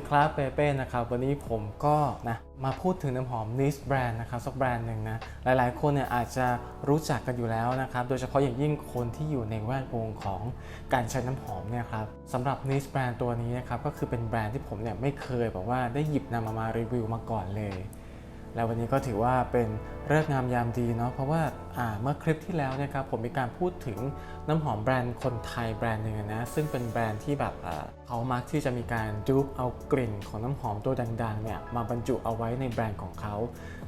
ดีครับเปเป้นะครับวันนี้ผมก็นะมาพูดถึงน้ำหอมนิสแบรนด์นะครับสักแบรนด์หนึ่งนะหลายๆ คนเนี่ยอาจจะรู้จักกันอยู่แล้วนะครับโดยเฉพาะอย่างยิ่งคนที่อยู่ในแวดวงของการใช้น้ำหอมเนี่ยครับสำหรับนิสแบรนด์ตัวนี้นะครับก็คือเป็นแบรนด์ที่ผมเนี่ยไม่เคยแบบว่าได้หยิบนำมามารีวิวมาก่อนเลย แล้ววันนี้ก็ถือว่าเป็นเลิกงามยามดีเนาะเพราะว่าาเมื่อคลิปที่แล้วนะครับผมมีการพูดถึงน้ำหอมแบรนด์คนไทยแบรนด์หนึ่งนะซึ่งเป็นแบรนด์ที่แบบเขามักที่จะมีการดูปเอากลิ่นของน้ำหอมตัวดังๆเนี่ยมาบรรจุเอาไว้ในแบรนด์ของเขา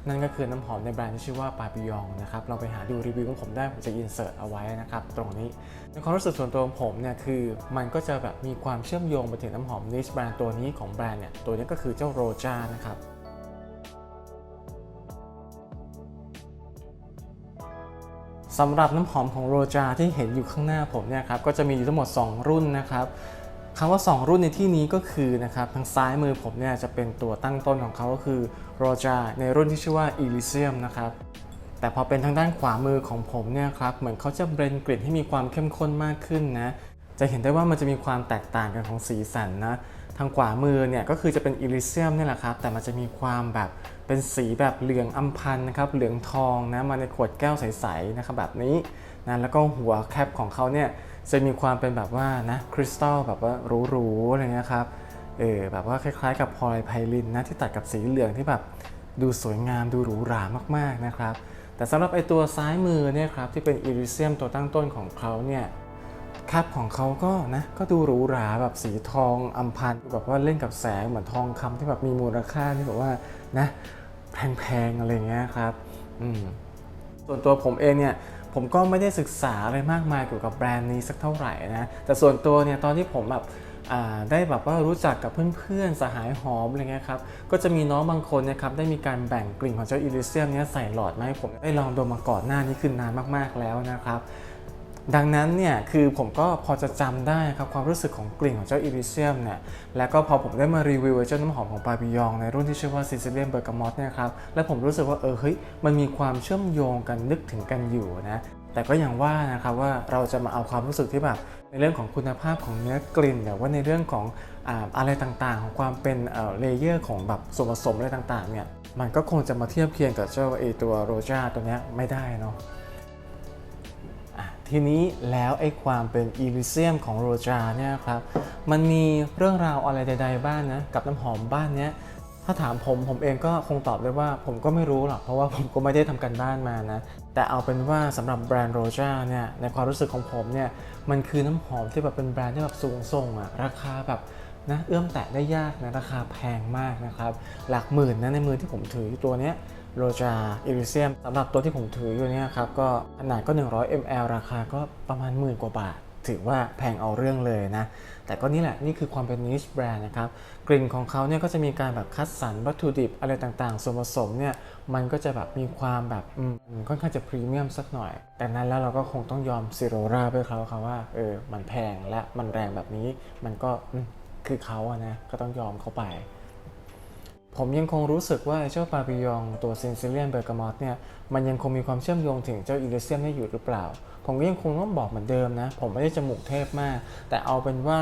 นั่นก็คือน้ำหอมในแบรนด์ที่ชื่อว่าปาปิยองนะครับเราไปหาดูรีวิวของผมได้ผมจะอินเสิร์ตเอาไว้นะครับตรงนี้ในความรู้สึกส่วนตัวของผมเนี่ยคือมันก็จะแบบมีความเชื่อมโยงไปถึงน้ำหอมนิชแบรนด์ตัวนี้ของแบรนด์เนี่ยตัวนี้ก็คือเจ้าโรจานะครับ สำหรับน้ำหอมของโรจาที่เห็นอยู่ข้างหน้าผมเนี่ยครับก็จะมีอยู่ทั้งหมด 2 รุ่นนะครับคำว่า 2 รุ่นในที่นี้ก็คือนะครับทางซ้ายมือผมเนี่ยจะเป็นตัวตั้งต้นของเขาก็คือโรจาในรุ่นที่ชื่อว่า Elysium นะครับแต่พอเป็นทางด้านขวามือของผมเนี่ยครับเหมือนเขาจะเบรนกลิ่นให้มีความเข้มข้นมากขึ้นนะจะเห็นได้ว่ามันจะมีความแตกต่างกันของสีสันนะ ทางขวามือเนี่ยก็คือจะเป็น Elysium นี่แหละครับ แต่มันจะมีความแบบเป็นสีแบบเหลืองอัมพันนะครับ เหลืองทองนะมาในขวดแก้วใสๆนะครับแบบนี้นะแล้วก็หัวแคปของเขาเนี่ยจะมีความเป็นแบบว่านะคริสตัลแบบว่าหรูๆอะไรเงี้ยครับเออแบบว่าคล้ายๆ กับพลอยไพลินนะที่ตัดกับสีเหลืองที่แบบดูสวยงามดูหรูหรามากๆนะครับ แต่สำหรับไอตัวซ้ายมือเนี่ยครับที่เป็น Elysium ตัวตั้งต้นของเขาเนี่ย แคปของเขาก็นะก็ดูหรูหราแบบสีทองอัมพันแบบว่าเล่นกับแสงเหมือนทองคำที่แบบมีมูลค่าที่แบบว่านะแพงๆอะไรเงี้ยครับอืมส่วนตัวผมเองเนี่ยผมก็ไม่ได้ศึกษาอะไรมากมายเกี่ยวกับแบรนด์นี้สักเท่าไหร่นะแต่ส่วนตัวเนี่ยตอนที่ผมแบบได้แบบว่ารู้จักกับเพื่อนๆ สหายหอมอะไรเงี้ยครับ ก็จะมีน้องบางคนนะครับได้มีการแบ่งกลิ่นของเจ้าอิลิเซียมเนี้ยใส่หลอดมาให้ผมได้ลองดมมาก่อนหน้านี้คือนานมากๆแล้วนะครับ ดังนั้นเนี่ยคือผมก็พอจะจำได้ครับความรู้สึกของกลิ่นของเจ้าอิริเซียมเนี่ยแล้วก็พอผมได้มารีวิวเจ้าน้ำหอมของปาปิยองในรุ่นที่ชื่อว่าซิซิเลียนเบอร์กามอตเนี่ยครับแล้วผมรู้สึกว่าเออเฮ้ยมันมีความเชื่อมโยงกันนึกถึงกันอยู่นะแต่ก็อย่างว่านะครับว่าเราจะมาเอาความรู้สึกที่แบบในเรื่องของคุณภาพของเนื้อกลิ่นหรือว่าในเรื่องของออะไรต่างๆ ของความเป็นเลเยอร์ของแบบส่วนผสมอะไรต่างๆเนี่ยมันก็คงจะมาเทียบเคียงกับเจ้าไอตัวโรจาตัวเนี้ยไม่ได้เนาะ ทีนี้แล้วไอ้ความเป็นอีลิเซียมของโรจาเนี่ยครับ มันมีเรื่องราวอะไรใดๆบ้างนะ กับน้ำหอมบ้านเนี้ยถ้าถามผมผมเองก็คงตอบได้ว่าผมก็ไม่รู้หรอก เพราะว่าผมก็ไม่ได้ทำกันบ้านมานะ แต่เอาเป็นว่าสำหรับแบรนด์โรจาเนี่ยในความรู้สึกของผมเนี่ยมันคือน้ำหอมที่แบบเป็นแบรนด์ที่แบบสูงส่งอะราคาแบบนะเอื้อมแตะได้ยากนะราคาแพงมากนะครับ หลักหมื่นนะในมือที่ผมถือตัวเนี้ย โรจาอิริเซียมสำหรับตัวที่ผมถืออยู่เนี่ยครับก็ขนาดก็ 100 ml ราคาก็ประมาณหมื่นกว่าบาท ถือว่าแพงเอาเรื่องเลยนะ แต่ก็นี่แหละนี่คือความเป็นนิชแบรนด์นะครับ กลิ่นของเขาเนี่ยก็จะมีการแบบคัดสรรวัตถุดิบอะไรต่างๆ ส่วนผสมเนี่ยมันก็จะแบบมีความแบบค่อนข้างจะพรีเมียมสักหน่อย แต่นั้นแล้วเราก็คงต้องยอมซิโรราไปเขาครับว่าเออมันแพงและมันแรงแบบนี้มันก็คือเขาอะนะก็ต้องยอมเขาไป ผมยังคงรู้สึกว่าเจ้าปาปิยองตัวซินซิเลียนเบอร์กามอตเนี่ยมันยังคงมีความเชื่อมโยงถึงเจ้าอิเลเซียมได้อยู่หรือเปล่า ผมก็ยังคงต้องบอกเหมือนเดิมนะ ผมไม่ได้จมูกเทพมาก แต่เอาเป็นว่า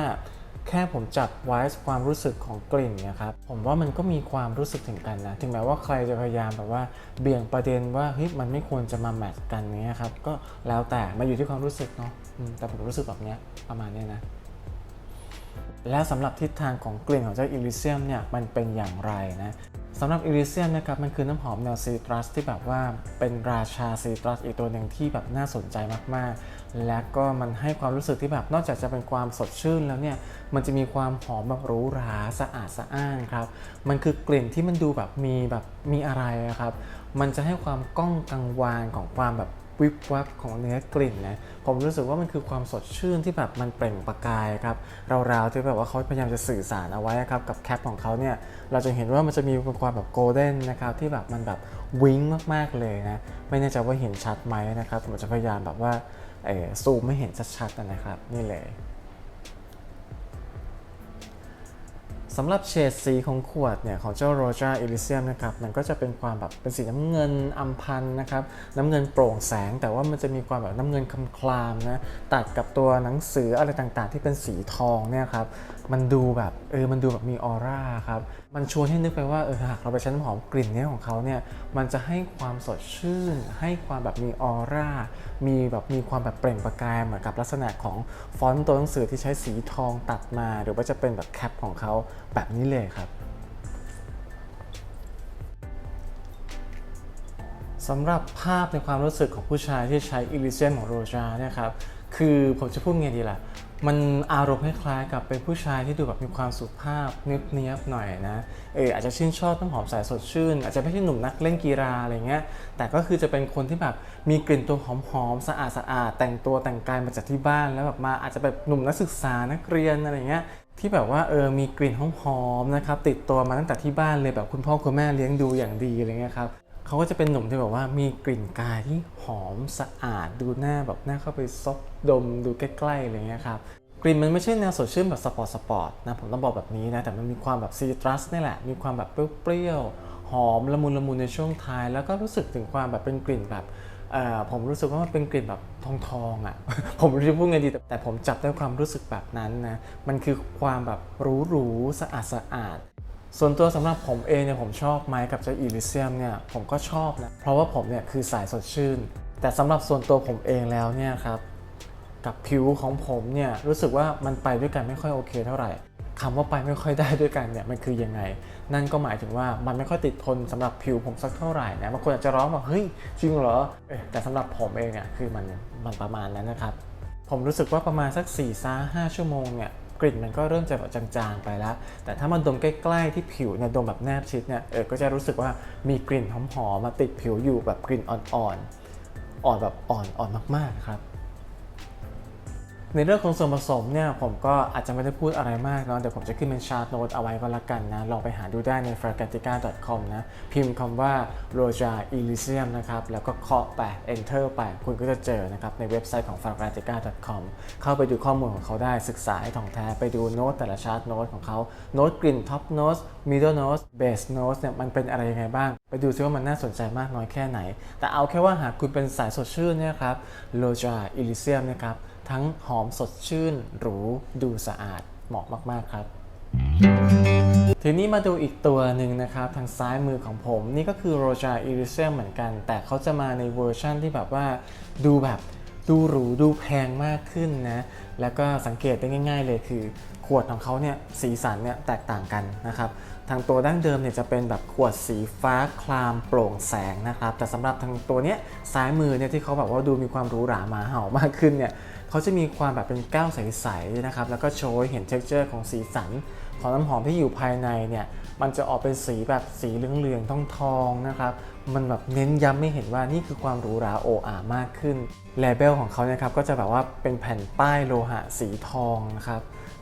แค่ผมจับไว้ความรู้สึกของกลิ่นเนี่ยครับผมว่ามันก็มีความรู้สึกถึงกันนะ ถึงแม้ว่าใครจะพยายามแบบว่าเบี่ยงประเด็นว่าเฮ้ยมันไม่ควรจะมาแมทกันเนี้ยครับก็แล้วแต่มาอยู่ที่ความรู้สึกเนาะแต่ผมรู้สึกแบบเนี้ยประมาณนี้นะ และสำหรับทิศทางของกลิ่นของเจ้าอิลิเซียมเนี่ยมันเป็นอย่างไรนะสำหรับอิลิเซียมนะครับมันคือน้ำหอมแนวซีตรัสที่แบบว่าเป็นราชาซีตรัสอีกตัวหนึ่งที่แบบน่าสนใจมากๆ และก็มันให้ความรู้สึกที่แบบนอกจากจะเป็นความสดชื่นแล้วเนี่ยมันจะมีความหอมแบบหรูหราสะอาดสะอ้านครับมันคือกลิ่นที่มันดูแบบมีแบบมีอะไระครับมันจะให้ความก้องกังวานของความแบบ วิบวับของเนื้อกลิ่นนะผมรู้สึกว่ามันคือความสดชื่นที่แบบมันเปล่งประกายครับราวๆที่แบบว่าเขาพยายามจะสื่อสารเอาไว้ครับกับแคปของเขาเนี่ยเราจะเห็นว่ามันจะมีความแบบโกลเด้นนะครับที่แบบมันแบบวิ้งมากๆเลยนะไม่แน่ใจว่าเห็นชัดไหมนะครับผมจะพยายามแบบว่าเอ่อซูมไม่เห็นชัดๆนะครับนี่เลย สำหรับเฉดสีของขวดเนี่ยของเจ้าโรจาเอลิเซียมนะครับมันก็จะเป็นความแบบเป็นสีน้ำเงินอัมพันนะครับน้ำเงินโปร่งแสง แต่ว่ามันจะมีความแบบน้ำเงินคำคลามนะตัดกับตัวหนังสืออะไรต่างๆ ที่เป็นสีทองเนี่ยครับ มันดูแบบเออมันดูแบบมีออร่าครับมันชวนให้นึกไปว่าเออหากเราไปใช้น้ำหอมกลิ่นนี้ของเขาเนี่ยมันจะให้ความสดชื่น ให้ความแบบมีออร่ามีแบบมีความแบบเปล่งประกายเหมือนกับลักษณะของฟอนต์ตัวหนังสือที่ใช้สีทองตัดมา หรือว่าจะเป็นแบบแคปของเขาแบบนี้เลยครับสำหรับภาพในความรู้สึกของผู้ชายที่ใช้อิลิเซียนของโรจาเนี่ยครับ คือผมจะพูดไงดีล่ะ มันอารมณ์คล้ายๆกับเป็นผู้ชายที่ดูแบบมีความสุภาพเนียบๆหน่อยนะ เอออาจจะชื่นชอบน้ำหอมสายสดชื่น อาจจะไม่ใช่หนุ่มนักเล่นกีฬาอะไรเงี้ย แต่ก็คือจะเป็นคนที่แบบมีกลิ่นตัวหอมๆสะอาดสะอาดๆแต่งตัวแต่งกายมาจากที่บ้านแล้วแบบมาอาจจะแบบหนุ่มนักศึกษานักเรียนอะไรเงี้ยที่แบบว่าเออมีกลิ่นหอมๆนะครับติดตัวมาตั้งแต่ที่บ้านเลยแบบคุณพ่อคุณแม่เลี้ยงดูอย่างดีอะไรเงี้ยครับ เขาก็จะเป็นหนุ่มที่แบบว่ามีกลิ่นกายที่หอมสะอาดดูหน้าแบบหน้าเข้าไปซบดมดูใกล้ๆอะไรเงี้ยครับกลิ่นมันไม่ใช่แนวสดชื่นแบบสปอร์ตสปอร์ตนะผมต้องบอกแบบนี้นะแต่มันมีความแบบซีตรัสนี่แหละ มีความแบบเปรี้ยวๆหอมละมุนละมุนในช่วงท้าย แล้วก็รู้สึกถึงความแบบเป็นกลิ่นแบบเอ่อผมรู้สึกว่ามันเป็นกลิ่นแบบทองทองๆอะ ผมไม่รู้จะพูดไงดีแต่ผมจับได้ความรู้สึกแบบนั้นนะ มันคือความแบบหรูๆสะอาดสะอาด ส่วนตัวสำหรับผมเองเนี่ยผมชอบไม้กับเจ้าอีลิเซียมเนี่ยผมก็ชอบนะเพราะว่าผมเนี่ยคือสายสดชื่น แต่สำหรับส่วนตัวผมเองแล้วเนี่ยครับกับผิวของผมเนี่ยรู้สึกว่ามันไปด้วยกันไม่ค่อยโอเคเท่าไหร่คำว่าไปไม่ค่อยได้ด้วยกันเนี่ยมันคือยังไง นั่นก็หมายถึงว่ามันไม่ค่อยติดทนสำหรับผิวผมสักเท่าไหร่นะบางคนอาจจะร้องว่าเฮ้ยจริงเหรอแต่สำหรับผมเองอะคือมันมันประมาณนั้นนะครับ ผมรู้สึกว่าประมาณสัก4ี่ซาห้าชั่วโมงเนี่ย กลิ่นมันก็เริ่มจะแบบจางๆไปแล้ว แต่ถ้ามันดมใกล้ๆที่ผิวเนี่ยดมแบบแนบชิดเนี่ยเออก็จะรู้สึกว่ามีกลิ่นหอมๆมาติดผิวอยู่แบบกลิ่นอ่อนๆอ่อนแบบอ่อนอ่อนมากๆครับ ในเรื่องของส่วนผสมเนี่ยผมก็อาจจะไม่ได้พูดอะไรมากเนาะเดี๋ยวผมจะขึ้นเป็นชาร์ตโน้ตเอาไว้ก็แล้วกันนะ ลองไปหาดูได้ใน f r a g a t i c a c o m นะ พิมพ์คำว่า Roja Elysium นะครับ แล้วก็เคาะไป enter ไป คุณก็จะเจอนะครับ ในเว็บไซต์ของ f r a g a t i c a c o m เข้าไปดูข้อมูลของเขาได้ศึกษาให้ถ่องแท้ไปดูโน้ตแต่ละชาร์ตโน้ตของเขาโน้ตกลิ่น top note middle note base note เนี่ยมันเป็นอะไรยังไงบ้าง ไปดูซิว่ามันน่าสนใจมากน้อยแค่ไหน แต่เอาแค่ว่าหากคุณเป็นสายสดชื่นเนี่ยครับ Roja Elysium นะครับ ทั้งหอมสดชื่น หรู ดูสะอาด เหมาะมากๆครับ ทีนี้มาดูอีกตัวหนึ่งนะครับ ทางซ้ายมือของผมนี่ก็คือ Roja Elysium เหมือนกัน แต่เขาจะมาในเวอร์ชั่นที่แบบว่าดูแบบดูหรูดูแพงมากขึ้นนะ แล้วก็สังเกตได้ง่าย ๆ เลยคือ ขวดของเขาเนี่ยสีสันเนี่ยแตกต่างกันนะครับ ทางตัวดั้งเดิมเนี่ยจะเป็นแบบขวดสีฟ้าคลามโปร่งแสงนะครับ แต่สำหรับทางตัวเนี้ยซ้ายมือเนี่ยที่เขาแบบว่าดูมีความหรูหรามาเห่ามากขึ้นเนี่ย เขาจะมีความแบบเป็นแก้วใสๆนะครับ แล้วก็โชว์เห็นเท็กเจอร์ของสีสัน ของน้ำหอมที่อยู่ภายในเนี่ย มันจะออกเป็นสีแบบสีเหลืองๆทองๆนะครับ มันแบบเน้นย้ำไม่เห็นว่านี่คือความหรูหราโออามากขึ้นเลเบลของเขาเนี่ยครับก็จะแบบว่าเป็นแผ่นป้ายโลหะสีทองนะครับ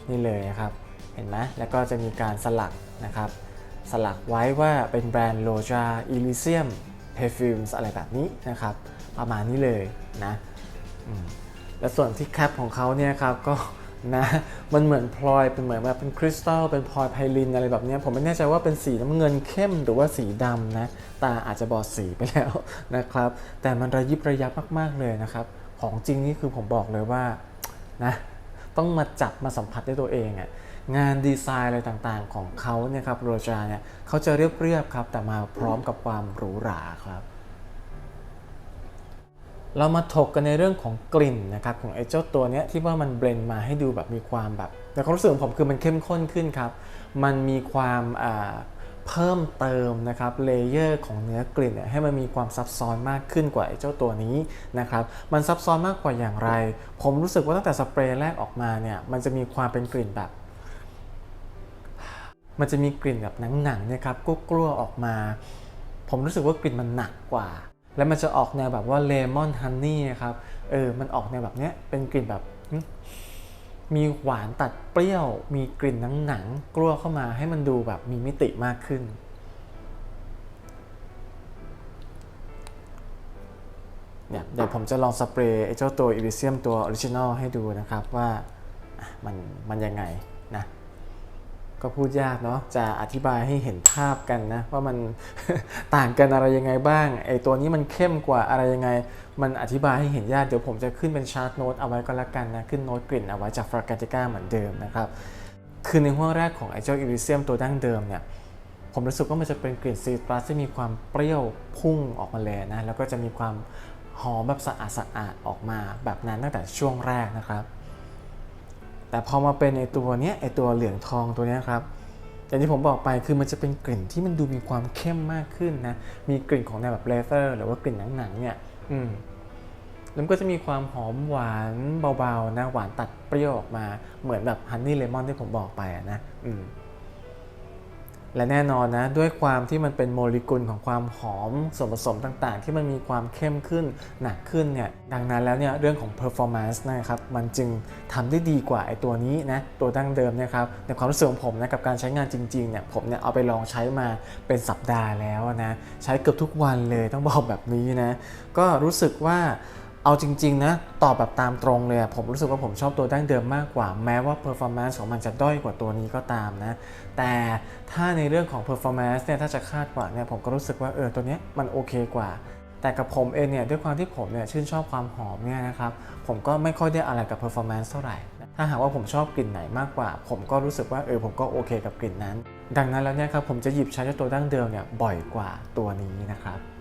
นี่เลยนะครับ เห็นไหมแล้วก็จะมีการสลักนะครับสลักไว้ว่าเป็นแบรนด์ Roja Elysium Perfumes อะไรแบบนี้นะครับ ประมาณนี้เลยนะ และส่วนที่แคปของเขาเนี่ยครับก็นะมันเหมือนพลอยเป็นเหมือนแบบเป็นคริสตัลเป็นพลอยไพลินอะไรแบบนี้ผมไม่แน่ใจว่าเป็นสีน้ำเงินเข้มหรือว่าสีดำนะตาอาจจะบอดสีไปแล้วนะครับ แต่มันระยิบระยับมากๆเลยนะครับ ของจริงนี่คือผมบอกเลยว่านะต้องมาจับมาสัมผัสด้วยตัวเองอะงานดีไซน์อะไรต่างๆของเขาเนี่ยครับโรจาเนี่ยเขาจะเรียบๆครับแต่มาพร้อมกับความหรูหราครับ เรามาถกกันในเรื่องของกลิ่นนะครับของไอ้เจ้าตัวเนี้ยที่ว่ามันเบลนมาให้ดูแบบมีความแบบในความรู้สึกของผมคือมันเข้มข้นขึ้นครับ มันมีความเพิ่มเติมนะครับเลเยอร์ของเนื้อกลิ่นเนี่ยให้มันมีความซับซ้อนมากขึ้นกว่าไอ้เจ้าตัวนี้นะครับมันซับซ้อนมากกว่าอย่างไร ผมรู้สึกว่าตั้งแต่สเปรย์แรกออกมาเนี่ยมันจะมีความเป็นกลิ่นแบบมันจะมีกลิ่นแบบหนังๆเนี่ยครับกลัวๆออกมา ผมรู้สึกว่ากลิ่นมันหนักกว่า แล้วมันจะออกแนวแบบว่าเลมอนฮันนี่นะครับ เออ มันออกแนวแบบเนี้ย เป็นกลิ่นแบบ มีหวานตัดเปรี้ยว มีกลิ่นหนังๆกลัวเข้ามาให้มันดูแบบมีมิติมากขึ้น เนี่ย เดี๋ยวผมจะลองสเปรย์ไอ้เจ้าตัวอิลิเซียมตัวออริจินอลให้ดูนะครับว่ามันมันยังไง ก็พูดยากเนาะจะอธิบายให้เห็นภาพกันนะ ว่ามันต่างกันอะไรยังไงบ้างไอตัวนี้มันเข้มกว่าอะไรยังไง มันอธิบายให้เห็นยากเดี๋ยวผมจะขึ้นเป็นชาร์ตโน้ตเอาไว้ก็แล้วกันนะขึ้นโน้ตกลิ่นเอาไว้จากฟรากาติก้าเหมือนเดิมนะครับคือในห้วงแรกของไอเจ้าอิริเซียมตัวดั้งเดิมเนี่ยผมรู้สึกว่ามันจะเป็นกลิ่นซีตรัสที่มีความเปรี้ยวพุ่งออกมาเลยนะแล้วก็จะมีความหอมแบบสะอาดสะอาดออกมาแบบนั้นตั้งแต่ช่วงแรกนะครับ แต่พอมาเป็นไอตัวเนี้ยไอตัวเหลืองทองตัวเนี้ยครับอย่างที่ผมบอกไปคือมันจะเป็นกลิ่นที่มันดูมีความเข้มมากขึ้นนะ มีกลิ่นของแนวแบบเลเซอร์ หรือว่ากลิ่นหนังๆเนี่ย อืมแล้วก็จะมีความหอมหวานเบาๆนะ หวานตัดเปรี้ยวออกมา เหมือนแบบฮันนี่เลมอนที่ผมบอกไปอะนะ อืม และแน่นอนนะด้วยความที่มันเป็นโมเลกุลของความหอมส่วนผสมต่างๆ ที่มันมีความเข้มขึ้นหนักขึ้นเนี่ยดังนั้นแล้วเนี่ยเรื่องของ performance นะครับมันจึงทำได้ดีกว่าไอตัวนี้นะตัวดั้งเดิมนะครับในความรู้สึกของผมนะกับการใช้งานจริงๆเนี่ยผมเนี่ยเอาไปลองใช้มาเป็นสัปดาห์แล้วนะใช้เกือบทุกวันเลยต้องบอกแบบนี้นะก็รู้สึกว่า เอาจริง ๆ นะ ตอบแบบตามตรงเลย ผมรู้สึกว่าผมชอบตัวดั้งเดิมมากกว่า แม้ว่า performance ของมันจะด้อยกว่าตัวนี้ก็ตามนะ แต่ถ้าในเรื่องของ performance เนี่ย ถ้าจะคาดหวังเนี่ย ผมก็รู้สึกว่าเออตัวนี้มันโอเคกว่า แต่กับผมเองเนี่ย ด้วยความที่ผมเนี่ยชื่นชอบความหอมเนี่ยนะครับ ผมก็ไม่ค่อยได้อะไรกับ performance เท่าไหร่ ถ้าหากว่าผมชอบกลิ่นไหนมากกว่า ผมก็รู้สึกว่าเออผมก็โอเคกับกลิ่นนั้น ดังนั้นแล้วเนี่ยครับผมจะหยิบใช้ตัวดั้งเดิมเนี่ยบ่อยกว่าตัวนี้นะครับ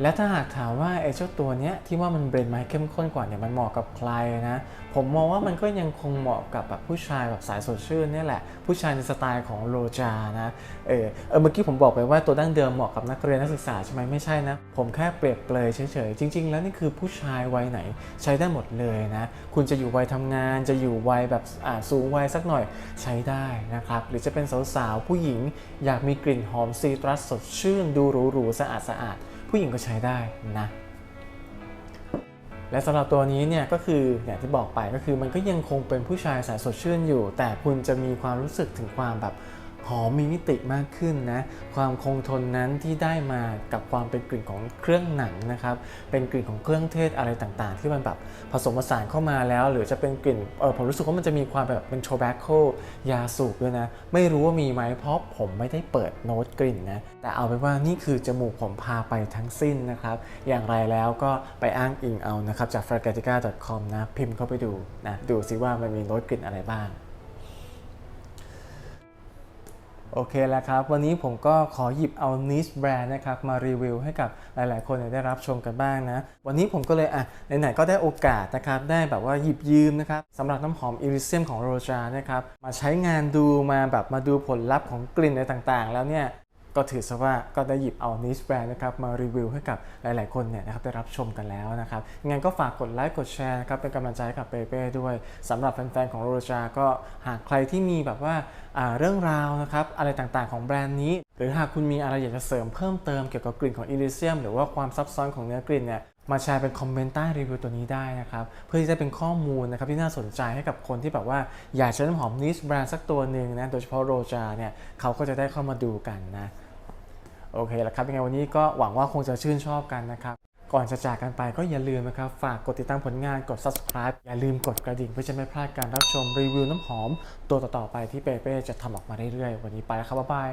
และถ้าหากถามว่าไอ้เจ้าตัวเนี้ยที่ว่ามันเบรนด์ไม้เข้มข้นกว่าเนี่ยมันเหมาะกับใครนะ ผมมองว่ามันก็ยังคงเหมาะกับแบบผู้ชายแบบสายสดชื่นเนี่ยแหละ ผู้ชายในสไตล์ของโรจานะเออเออเมื่อกี้ผมบอกไปว่าตัวดั้งเดิมเหมาะกับนักเรียนนักศึกษาใช่ไหมไม่ใช่นะ ผมแค่เปรียบเปรยเฉยๆ จริง ๆ แล้วนี่คือผู้ชายวัยไหนใช้ได้หมดเลยนะ คุณจะอยู่วัยทำงาน จะอยู่วัยแบบอ่าสูงวัยสักหน่อยใช้ได้นะครับหรือจะเป็นสาวๆผู้หญิงอยากมีกลิ่นหอมซีตรัสสดชื่นดูหรูๆสะอาดสะอาด ผู้หญิงก็ใช้ได้นะ และสำหรับตัวนี้เนี่ยก็คืออย่างที่บอกไปก็คือมันก็ยังคงเป็นผู้ชายสายสดชื่นอยู่ แต่คุณจะมีความรู้สึกถึงความแบบ หอมมีมิติมากขึ้นนะความคงทนนั้นที่ได้มากับความเป็นกลิ่นของเครื่องหนังนะครับเป็นกลิ่นของเครื่องเทศอะไรต่างๆ ที่มันแบบผสมผสานเข้ามาแล้ว หรือจะเป็นกลิ่นเออผมรู้สึกว่ามันจะมีความแบบเป็นโทแบคโคยาสูบด้วยนะ ไม่รู้ว่ามีไหมเพราะผมไม่ได้เปิดโน้ตกลิ่นนะแต่เอาเป็นว่านี่คือจมูกผมพาไปทั้งสิ้นนะครับอย่างไรแล้วก็ไปอ้างอิงเอานะครับจาก f r a g a t i c a c o m นะพิมพ์เข้าไปดูนะดูซิว่ามันมีโน้ตกลิ่นอะไรบ้าง โอเคแล้วครับ วันนี้ผมก็ขอหยิบเอา niche brand นะครับมารีวิวให้กับหลาย ๆ คนได้รับชมกันบ้างนะ วันนี้ผมก็เลยอะไหนๆก็ได้โอกาสนะครับได้แบบว่าหยิบยืมนะครับสำหรับน้ำหอม Elysium ของโรจานะครับมาใช้งานดูมาแบบมาดูผลลัพธ์ของกลิ่นอะไรต่าง ๆ แล้วเนี่ย ก็ถือซะว่าก็ได้หยิบเอา niche brand นะครับมารีวิวให้กับหลาย ๆ คนเนี่ยนะครับได้รับชมกันแล้วนะครับงั้นก็ฝากกดไลค์กดแชร์นะครับเป็นกำลังใจให้กับเปเป้ด้วยสำหรับแฟน ๆ ของโรจาก็หากใครที่มีแบบว่าเรื่องราวนะครับอะไรต่างๆ ของแบรนด์นี้ หรือหากคุณมีอะไรอยากจะเสริมเพิ่มเติมเกี่ยวกับกลิ่นของ Elysium หรือว่าความซับซ้อนของเนื้อกลิ่นเนี่ยมาแชร์เป็นคอมเมนต์ใต้รีวิวตัวนี้ได้นะครับ เพื่อที่จะเป็นข้อมูลนะครับที่น่าสนใจให้กับคนที่แบบว่าอยากใช้น้ำหอมนิสแบรนด์สักตัวหนึ่งนะโดยเฉพาะโรจาเนี่ยเขาก็จะได้เข้ามาดูกันนะ โอเคแล้วครับยังไงวันนี้ก็หวังว่าคงจะชื่นชอบกันนะครับ ก่อนจะจากกันไปก็อย่าลืมนะครับ ฝากกดติดตามผลงานกด subscribe อย่าลืมกดกระดิ่งเพื่อจะไม่พลาดการรับชมรีวิวน้ำหอม ตัวต่อๆไปที่เปเป้จะทำออกมาเรื่อยๆ วันนี้ไปแล้วครับบ๊ายบาย